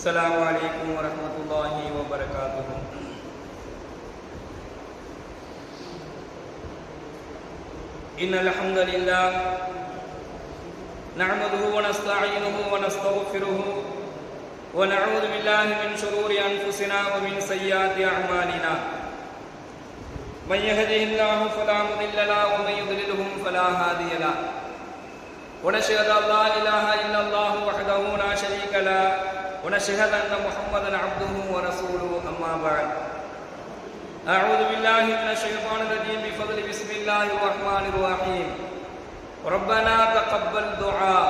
السلام عليكم ورحمة الله وبركاته. إن الحمد لله نعمده ونستعينه ونستغفره ونعوذ بالله من شرور أنفسنا ومن سيئات أعمالنا. من يهده الله فلا مضل له ومن يضلله فلا هادي له. ونشهد أن لا إله إلا الله وحده لا شريك له ونشهد ان محمدا عبده ورسوله اما بعد اعوذ بالله من الشيطان الرجيم بفضل بسم الله الرحمن الرحيم ربنا تقبل دعاء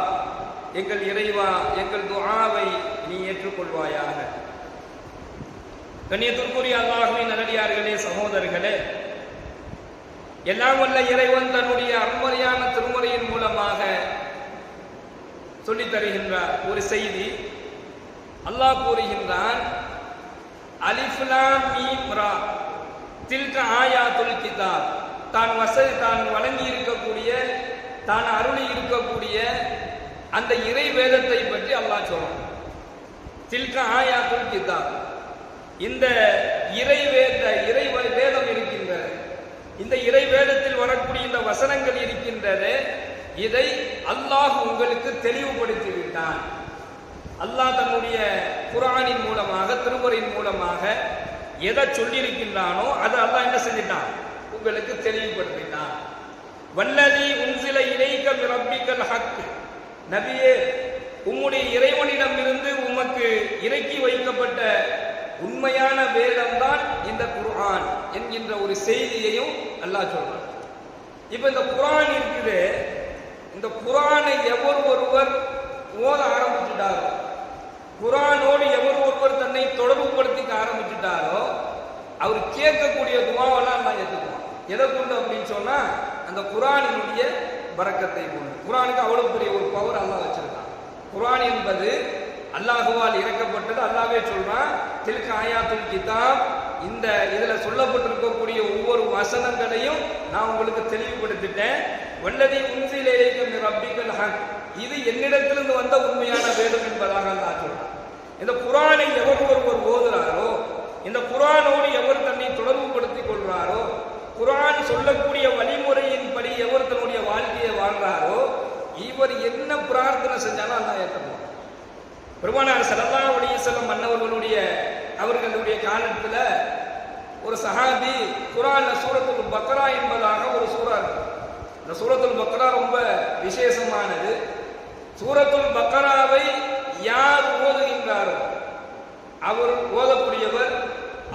எங்கள் இறைவா எங்கள் துஆவை நீ ஏற்றுக்கொள்வாயாக கண்ணியத்திற்குரிய அல்லாஹுவின் நல்லடியார்களே சகோதரர்களே எல்லாம் வல்ல இறைவன் தன்னுடைய அருமறையான திருமுறையின் மூலமாக சொல்லித் தருகின்றார் ஒரு செய்தி அல்லாஹ் கூறுகின்றான் அலிஃப்லாம் மீம்ரா தில்க ஆயாத்துல் கிதாப். தான் வசதி தான் வழங்கி இருக்கக்கூடிய தான் அருளி இருக்கக்கூடிய அந்த இறை வேதத்தை பற்றி அல்லாஹ் சொல்றான். தில்க ஆயாத்துல் கிதாப். இந்த இறை வேத இறை வேதம் இருக்கின்றது. இந்த இறை வேதத்தில் வரக்கூடிய இந்த வசனங்கள் இருக்கின்றது. இதை அல்லாஹ் உங்களுக்கு தெளிவுபடுத்தி விட்டான் அல்லாஹ் தன்னுடைய குரானின் மூலமாக திருமுறையின் மூலமாக எதை சொல்லியிருக்கின்றானோ அதை அல்லாஹ் என்ன செஞ்சிட்டான்? உங்களுக்கு தெளிவுபடுத்தினான் வல்லதி உன்சில இணைக்க ரப்பிக்கல் ஹக். நபியே உம்முடைய இறைவனிடம் இருந்து உமக்கு இறக்கி வைக்கப்பட்ட உண்மையான வேதம் தான் இந்த குர்ஆன் என்கின்ற ஒரு செய்தியையும் அல்லாஹ் சொல்றான். இப்ப இந்த குரான் இருக்குது. இந்த குரானை எவர் ஒருவர் ஓத ஆரம்பிச்சுட்டாரோ? குரானோடு எவர் ஒருவர் தன்னை தொடர்புபடுத்திக்க ஆரம்பிச்சுட்டாரோ அவர் கேட்கக்கூடிய துவாவெல்லாம் அல்லாஹ் ஏற்றுக்குவான் எதை கொண்டு அப்படின்னு சொன்னா அந்த குரானினுடைய பறக்கத்தை கொண்டு. குரானுக்கு அவ்வளவு பெரிய ஒரு பவர் அல்லாஹ் வச்சிருக்கான். குரான் என்பது அல்லாஹுவால் இறக்கப்பட்டது. அல்லாவே சொல்றான் தில்க ஆயாத்துல் கிதாப். இந்த இதுல சொல்லப்பட்டிருக்கக்கூடிய ஒவ்வொரு வசனங்களையும் நான் உங்களுக்கு தெளிவுபடுத்திட்டேன். வல்லதை உன்சிலேயே ரப்பிகள் ஹக். இது என்னிடத்திலிருந்து வந்த உண்மையான வேதம் என்பதாக நான் சொல்றேன். இந்த குரானை எவர் ஒருவர் ஓதுறாரோ இந்த குரானோடு எவர் தன்னை தொடர்புபடுத்திக் கொள்றாரோ குரான் சொல்லக்கூடிய வழிமுறையின்படி எவர் தன்னுடைய வாழ்க்கையை வாழ்றாரோ இவர் என்ன பிரார்த்தனை செஞ்சாலும் அந்த ஏற்றுப்பான் பெருமானார் சல்லா அலிசல்லம் மன்னவர்களுடைய அவர்களுடைய காலத்தில் ஒரு சஹாபி குரான்ல சூரத்துல் பக்ரா என்பதாக ஒரு சூறா இருக்கு. இந்த சூரத்துல் பக்ரா ரொம்ப விசேஷமானது. சூரத்துல் பக்ராவை யார் ஓதுகின்றாரோ அவர் ஓதக்கூடியவர்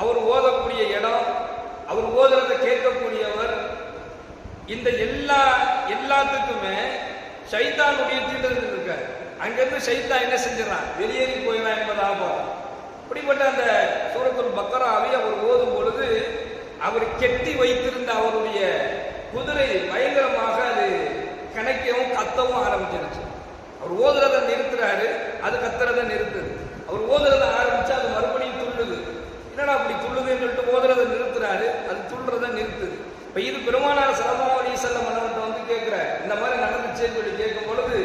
அவர் ஓதக்கூடிய இடம் அவர் ஓதுறதை கேட்கக்கூடியவர் இந்த எல்லா எல்லாத்துக்குமே சைத்தானுடைய தீண்டல் இருக்க அங்கிருந்து சைத்தா என்ன செஞ்சிடறான்? வெளியேறி போயிடலாம் என்பதாக இப்படிப்பட்ட அந்த சூரத்துல் பக்கராவை அவர் ஓதும் பொழுது அவர் கெட்டி வைத்திருந்த அவருடைய குதிரை பயங்கரமாக அது கணக்கவும் கத்தவும் ஆரம்பிச்சிருச்சு. அவர் ஓதுறதை நிறுத்துறாரு அது கத்துறதை நிறுத்துது. அவர் ஓதுறதை ஆரம்பிச்சு அது மறுபடியும் துள்ளுது. என்னடா அப்படி துள்ளுதுன்னு சொல்லிட்டு ஓதுறதை நிறுத்துறாரு அது துள்ளுறதை நிறுத்துது. இப்ப இது பெருமானார் சலமா அலிசல்லம் மன்னவர்கிட்ட வந்து கேட்கிற இந்த மாதிரி நடந்துச்சேன்னு சொல்லி கேட்கும் பொழுது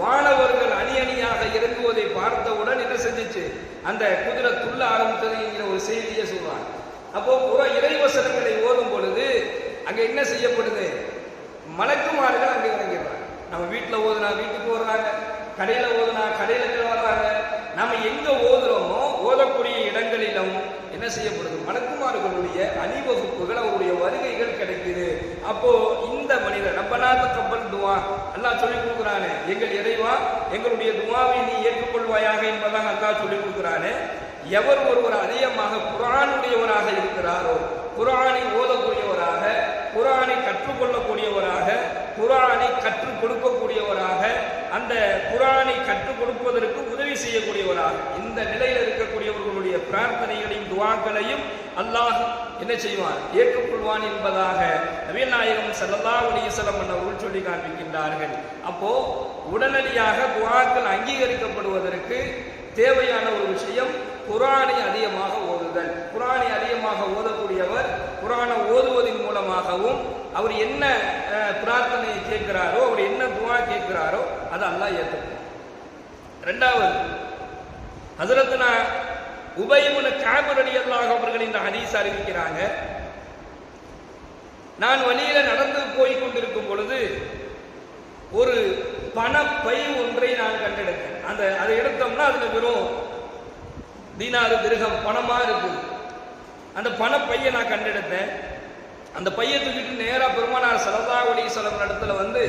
வானவர்கள் அணி அணியாக இறங்குவதை பார்த்தவுடன் என்ன செஞ்சிச்சு? அந்த குதிரை துள்ள ஆரம்பித்தது என்கிற ஒரு செய்தியை சொல்றாங்க. அப்போ புற இறைவசனங்களை ஓதும் பொழுது அங்க என்ன செய்யப்படுது? மலக்குமார்கள் அங்கே இறங்கிறார் நம்ம வீட்டில் ஓதுனா வீட்டுக்கு ஓடுறாங்க கடையில் ஓதுனா கடையில வர்றாங்க நம்ம எங்க ஓதுறோமோ ஓதக்கூடிய இடங்களிலும் என்ன செய்யப்படுது? மலக்குமார்களுடைய அணிவகுப்புகள் அவருடைய வருகைகள் கிடைக்குது. அப்போ இந்த மனிதர் ரப்பனாத கப்பல் துவா அல்லா சொல்லி கொடுக்குறானே எங்கள் இறைவா எங்களுடைய துவாவை நீ ஏற்றுக்கொள்வாயாக என்பதாக அல்லா சொல்லி கொடுக்குறானே. எவர் ஒருவர் அதிகமாக குரானுடையவராக இருக்கிறாரோ குரானை ஓதக்கூடியவராக குரானை கற்றுக்கொள்ளக்கூடியவராக குரானை கற்றுக் கொடுக்கக்கூடியவராக அந்த குரானை கற்றுக் கொடுப்பதற்கு உதவி செய்யக்கூடியவராக இந்த நிலையில் இருக்கக்கூடியவர்களுடைய பிரார்த்தனைகளையும் துவாக்களையும் அல்லாஹ் என்ன செய்வான்? ஏற்றுக்கொள்வான் என்பதாக நவீன நாயகம் சல்லல்லா அலிசலம் அவர்கள் சொல்லி காண்பிக்கின்றார்கள். அப்போ உடனடியாக துவாக்கள் அங்கீகரிக்கப்படுவதற்கு தேவையான ஒரு விஷயம் குரானை அதிகமாக ஓதுதல். குரானை அதிகமாக ஓதக்கூடியவர் குரானை ஓதுவதன் மூலமாகவும் அவர் என்ன பிரார்த்தனை பிரார்த்தனையை கேட்கிறாரோ அவர் என்ன துவா கேட்கிறாரோ அதை அல்லாஹ் ஏற்றுக்கும் ரெண்டாவது ஹசரத்னா உபயமுன காபர் அலி அல்லாஹ் அவர்கள் இந்த ஹதீஸ் அறிவிக்கிறாங்க. நான் வழியில நடந்து போய் கொண்டிருக்கும் பொழுது ஒரு பணப்பை ஒன்றை நான் கண்டெடுத்தேன். அந்த அதை எடுத்தோம்னா அதுல வெறும் தீனாறு திருகம் பணமா இருக்கு அந்த பணப்பையை நான் கண்டெடுத்தேன். அந்த பையை தூக்கிட்டு நேராக பெருமானார் சலதா செலவு இடத்துல வந்து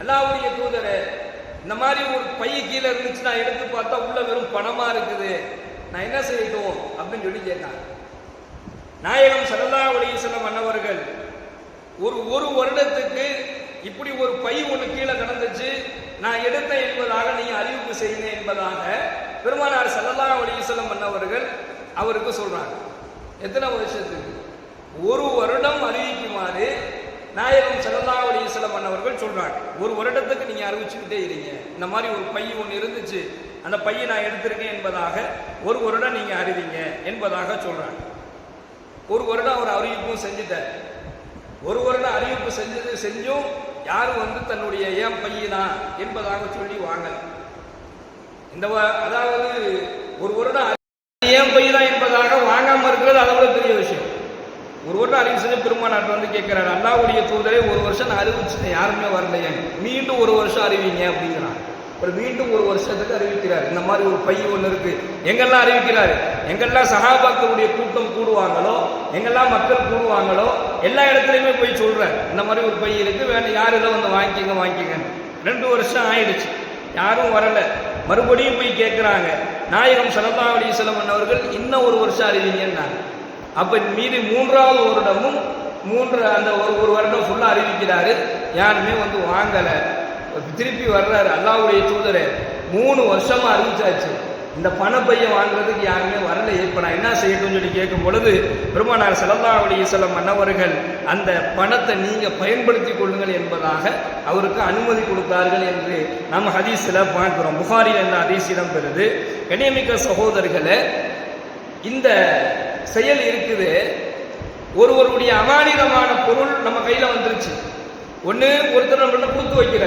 அல்லாவுடைய தூதர் இந்த மாதிரி ஒரு பைய கீழே இருந்துச்சு நான் எடுத்து பார்த்தா உள்ள வெறும் பணமா இருக்குது. நான் என்ன செய்யட்டும்? அப்படின்னு சொல்லி கேட்டாங்க நாயகம் சரதா அலிஸ்வலம் மன்னவர்கள் ஒரு ஒரு வருடத்துக்கு இப்படி ஒரு பை ஒன்று கீழே நடந்துச்சு நான் எடுத்தேன் என்பதாக நீ அறிவிப்பு செய்யணும் என்பதாக பெருமானார் சல்லல்லா அலிஸ்வலம் மன்னவர்கள் அவருக்கு சொல்றாங்க. எத்தனை வருஷத்துக்கு? ஒரு வருடம் அறிவிக்குமாறு நாயகம் சல்லல்லா அலிஸ்வலம் அண்ணவர்கள் சொல்றாங்க. ஒரு வருடத்துக்கு நீங்க அறிவிச்சுக்கிட்டே இருங்க. இந்த மாதிரி ஒரு பை ஒன்று இருந்துச்சு. அந்த பையை நான் எடுத்திருக்கேன் என்பதாக ஒரு வருடம் நீங்க அறிவிங்க என்பதாக சொல்றாங்க. ஒரு வருடம் அவர் அறிவிப்பும் செஞ்சுட்டார். ஒரு வருடம் அறிவிப்பு செஞ்சது செஞ்சும் யாரும் வந்து தன்னுடைய ஏன் பையனா என்பதாக சொல்லி வாங்கல. இந்த வ- அதாவது ஒரு வருடம் அறி- ஏன் பையனா என்பதாக வாங்காம இருக்கிறது அதை விட பெரிய விஷயம் ஒரு வருடம் பெருமானாட்டு வந்து கேட்கிறாரு அல்லாவுடைய தூதரை ஒரு வருஷம் நான் அறிவிச்சுட்டேன் யாருமே வரலையே. மீண்டும் ஒரு வருஷம் அறிவிங்க அப்படிங்கிறான் அப்புறம் மீண்டும் ஒரு வருஷத்துக்கு அறிவிக்கிறார். இந்த மாதிரி ஒரு பை ஒன்று இருக்கு. எங்கெல்லாம் அறிவிக்கிறாரு? எங்கெல்லாம் சகாபாக்களுடைய கூட்டம் கூடுவாங்களோ எங்கெல்லாம் மக்கள் கூடுவாங்களோ எல்லா இடத்துலையுமே போய் சொல்றாரு. இந்த மாதிரி ஒரு பை இருக்கு வேணும் யார் இதை வந்து வாங்கிக்கங்க வாங்கிக்கங்க. ரெண்டு வருஷம் ஆயிடுச்சு. யாரும் வரல. மறுபடியும் போய் கேட்குறாங்க. நாயகம் சல்லா செலவன் அவர்கள் இன்னும் ஒரு வருஷம் அறிவிங்கன்னாங்க. அப்போ மீதி மூன்றாவது வருடமும் மூன்று அந்த ஒரு ஒரு வருடம் ஃபுல்லாக அறிவிக்கிறாரு. யாருமே வந்து வாங்கலை. திருப்பி வர்றாரு அல்லாவுடைய தூதர். மூணு வருஷமாக அறிவிச்சாச்சு. இந்த பணப்பையை வாங்குறதுக்கு யாருமே வரல. இப்ப நான் என்ன செய்யணும்னு சொல்லி கேட்கும் பொழுது பெருமானார் செல்லல்லா சில மன்னவர்கள் அந்த பணத்தை நீங்கள் பயன்படுத்தி கொள்ளுங்கள் என்பதாக அவருக்கு அனுமதி கொடுத்தார்கள் என்று நம்ம ஹதீஸில் பார்க்கிறோம். புகாரில் என்ன ஹதீஸ் இடம் பெறுது கண்ணியமிக்க சகோதரர்களே இந்த செயல் இருக்குது. ஒருவருடைய அமானிதமான பொருள் நம்ம கையில் வந்துருச்சு. ஒன்று ஒருத்தர் நம்மள்ட்ட கொடுத்து வைக்கிற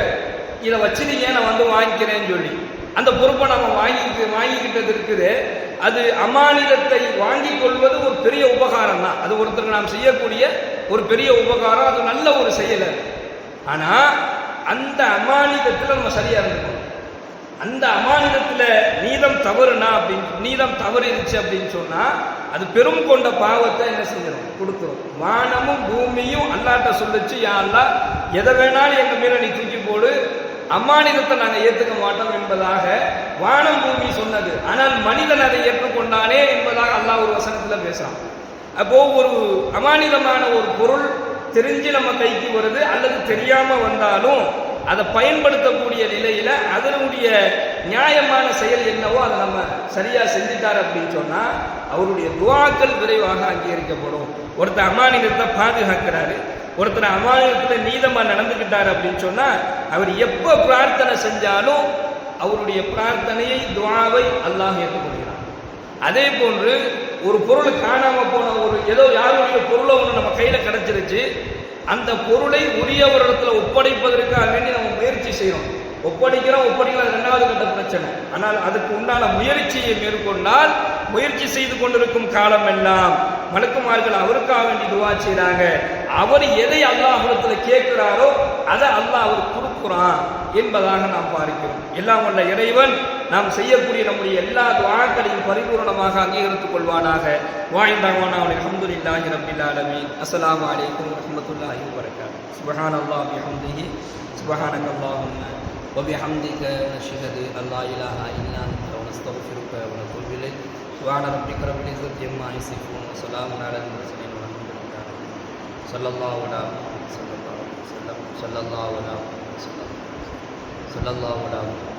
இதை வச்சு நீங்கள் ஏன் நான் வந்து வாங்கிக்கிறேன்னு சொல்லி. அந்த பொறுப்பை நம்ம வாங்கிட்டு வாங்கிக்கிட்டது இருக்குது. அது அமானிதத்தை வாங்கி கொள்வது ஒரு பெரிய உபகாரம் தான். அது ஒருத்தர் நாம் செய்யக்கூடிய ஒரு பெரிய உபகாரம். அது நல்ல ஒரு செயல் அது. அந்த அமானிதத்தில் நம்ம சரியாக இருந்தோம் அந்த அமானிதத்துல நீதம் தவறுனா அப்படின்னு நீதம் தவறிடுச்சு அப்படின்னு சொன்னா அது பெரும் கொண்ட பாவத்தை என்ன செஞ்சிடும் கொடுத்துரும். வானமும் பூமியும் அல்லாட்ட சொல்லிச்சு யாருலா எதை வேணாலும் எங்க மேல நீ தூக்கி போடு. அம்மானிதத்தை நாங்கள் ஏற்றுக்க மாட்டோம் என்பதாக வானம் பூமி சொன்னது. ஆனால் மனிதன் அதை ஏற்றுக்கொண்டானே என்பதாக அல்லாஹ் ஒரு வசனத்தில் பேசலாம் அப்போ ஒரு அமானிதமான ஒரு பொருள் தெரிஞ்சு நம்ம கைக்கு வருது அல்லது தெரியாம வந்தாலும் அதை பயன்படுத்தக்கூடிய நிலையில அதனுடைய நியாயமான செயல் என்னவோ அதை நம்ம சரியா செஞ்சுட்டார் அப்படின்னு சொன்னா அவருடைய துவாக்கள் விரைவாக அங்கீகரிக்கப்படும். ஒருத்தர் அமானிதத்தை பாதுகாக்கிறாரு ஒருத்தர் அமானிதத்தில் நீதமா நடந்துக்கிட்டார் அப்படின்னு சொன்னா அவர் எப்ப பிரார்த்தனை செஞ்சாலும் அவருடைய பிரார்த்தனையை துவாவை அல்லாஹ் ஏற்றுக்கொள்கிறார் அதே போன்று ஒரு பொருள் காணாம போன ஒரு ஏதோ யாருடைய பொருளை ஒன்று நம்ம கையில கிடைச்சிருச்சு அந்த பொருளை உரியவரிடத்துல ஒப்படைப்பதற்காக வேண்டி செய்கிறோம் ஒப்படைக்கிறோம் ஒப்படைக்கிறோம் ஒப்படைக்கலாம் இரண்டாவது கட்ட பிரச்சனை. ஆனால் அதுக்கு உண்டான முயற்சியை மேற்கொண்டால் முயற்சி செய்து கொண்டிருக்கும் காலம் எல்லாம் மலக்குமார்கள் அவருக்காக வேண்டி துவா செய்கிறாங்க அவர் எதை அல்லாஹிடத்துல கேட்கிறாரோ அதை அல்லாஹ் அவர் கொடுக்குறான் என்பதாக நாம் பார்க்கிறோம். எல்லாம் உள்ள இறைவன் நாம் செய்யக்கூடிய நம்முடைய எல்லா துவாக்களையும் பரிபூர்ணமாக அங்கீகரித்துக் கொள்வானாக. வாய்ந்தாவானா அவனை அஹமதுல்லாஹி ரபில் ஆலமி அஸ்லாம் வலைக்கம் வரமத்துல்லாஹி வரகாத் سبحان الله بحمده. سبحانك اللهم وبحمدك نشهد أن لا إله إلا أنت ونستغفرك ونتوب إليك سبحان ربك رب العزة عما يصفون وسلام على المرسلين والحمد لله صلى الله على محمد صلى الله عليه وسلم. صلى الله على محمد صلى الله عليه وسلم. صلى الله على محمد